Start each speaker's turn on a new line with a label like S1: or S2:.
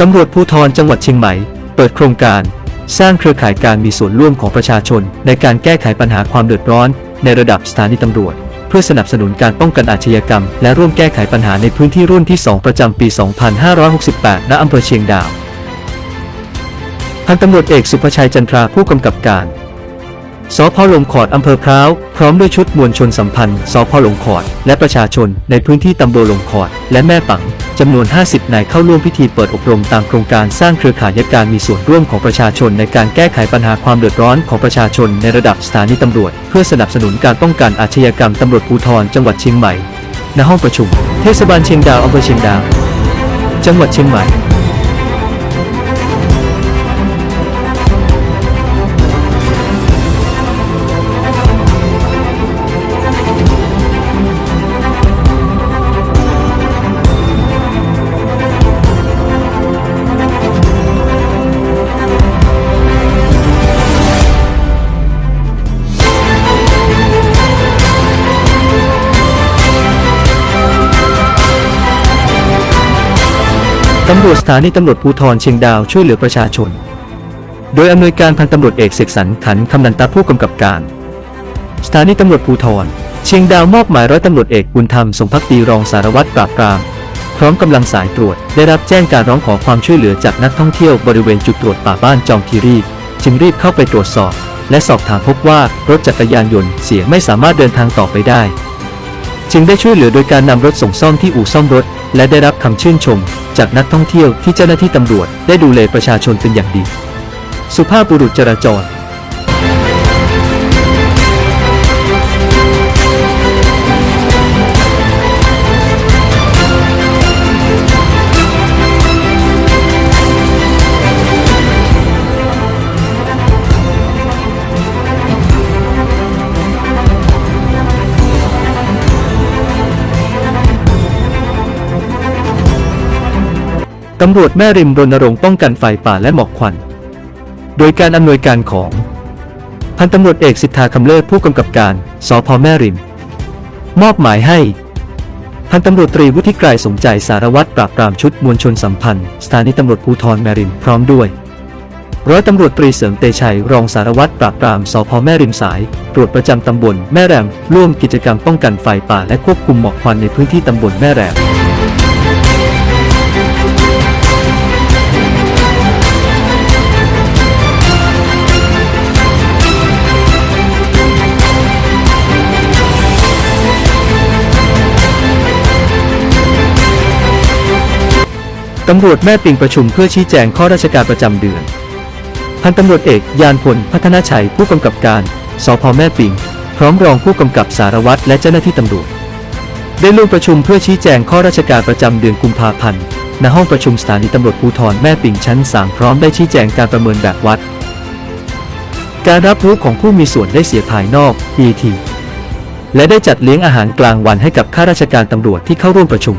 S1: ตำรวจภูธรจังหวัดเชียงใหม่ เปิดโครงการ สร้างเครือข่ายการมีส่วนร่วมของประชาชน ในการแก้ไขปัญหาความเดือดร้อน ในระดับสถานีตำรวจ เพื่อสนับสนุนการป้องกันอาชญากรรม และร่วมแก้ไขปัญหาในพื้นที่รุ่นที่ 2 ประจำปี 2568 ณ อำเภอเชียงดาว พันตำรวจเอกสุภชัยจันทราผู้กำกับการ สพหลงขอดอำเภอพร้าว พร้อมด้วยชุดมวลชนสัมพันธ์สพหลงขอด และประชาชนในพื้นที่ตำบลหลงขอด และแม่ปังจำนวน 50 นายเข้าร่วมพิธีเปิดอบรมตามโครงการสร้างเครือข่ายการมีส่วนร่วมของประชาชนในการแก้ไขปัญหาความเดือดร้อนของประชาชนในระดับสถานีตำรวจ เพื่อสนับสนุนการป้องกันอาชญากรรมตำรวจภูธรจังหวัดเชียงใหม่ ณห้องประชุม เทศบาลเชียงดาวอำเภอเชียงดาว จังหวัดเชียงใหม่ ตำรวจสถานีตำรวจภูธรเชียงดาวช่วยเหลือประชาชน โดยอำนวยการพันตำรวจเอกเสกสรรขันคำนันตาผู้กำกับการ สถานีตำรวจภูธรเชียงดาวมอบหมายร้อยตำรวจเอกบุญธรรมสมภักดีรองสารวัตรปราบปราม พร้อมกำลังสายตรวจได้รับแจ้งการร้องขอความช่วยเหลือจากนักท่องเที่ยวบริเวณจุดตรวจป่าบ้านจอมคีรีจึงรีบเข้าไปตรวจสอบ และสอบถามพบว่ารถจักรยานยนต์เสียไม่สามารถเดินทางต่อไปได้ จึงได้ช่วยเหลือโดยการนำรถส่งซ่อมที่อู่ซ่อมรถ และได้รับคำชื่นชม จากนักท่องเที่ยวที่เจ้าหน้าที่ตำรวจได้ดูแลประชาชนเป็นอย่างดี สุภาพบุรุษจราจร ตำรวจแม่ริมรณรงค์ป้องกันไฟป่าและหมอกควัน โดยการอำนวยการของพันตำรวจเอกสิทธาคำเลิศผู้กำกับการสพแม่ริม มอบหมายให้พันตำรวจตรีวุฒิไกรสมใจสารวัตรปราบปรามชุดมวลชนสัมพันธ์ สถานีตำรวจภูธรแม่ริมพร้อมด้วยร้อยตำรวจตรีเสริมเตชัยรองสารวัตรปราบปรามสพแม่ริมสาย ตรวจประจำตำบลแม่แรมร่วมกิจกรรมป้องกันไฟป่าและควบคุมหมอกควันในพื้นที่ตำบลแม่แรม ตำรวจแม่ปิงประชุมเพื่อชี้แจงข้อราชการประจำเดือน พันตำรวจเอกยานพลพัฒนาชัยผู้กำกับการสพแม่ปิง พร้อมรองผู้กำกับสารวัตรและเจ้าหน้าที่ตำรวจ ได้ร่วมประชุมเพื่อชี้แจงข้อราชการประจำเดือนกุมภาพันธ์ณห้องประชุมสถานีตำรวจภูธรแม่ปิงชั้น 3 พร้อมได้ชี้แจงการประเมินแบบวัด การรับรู้ของผู้มีส่วนได้เสียภายนอก ET และได้จัดเลี้ยงอาหารกลางวันให้กับข้าราชการตำรวจที่เข้าร่วมประชุม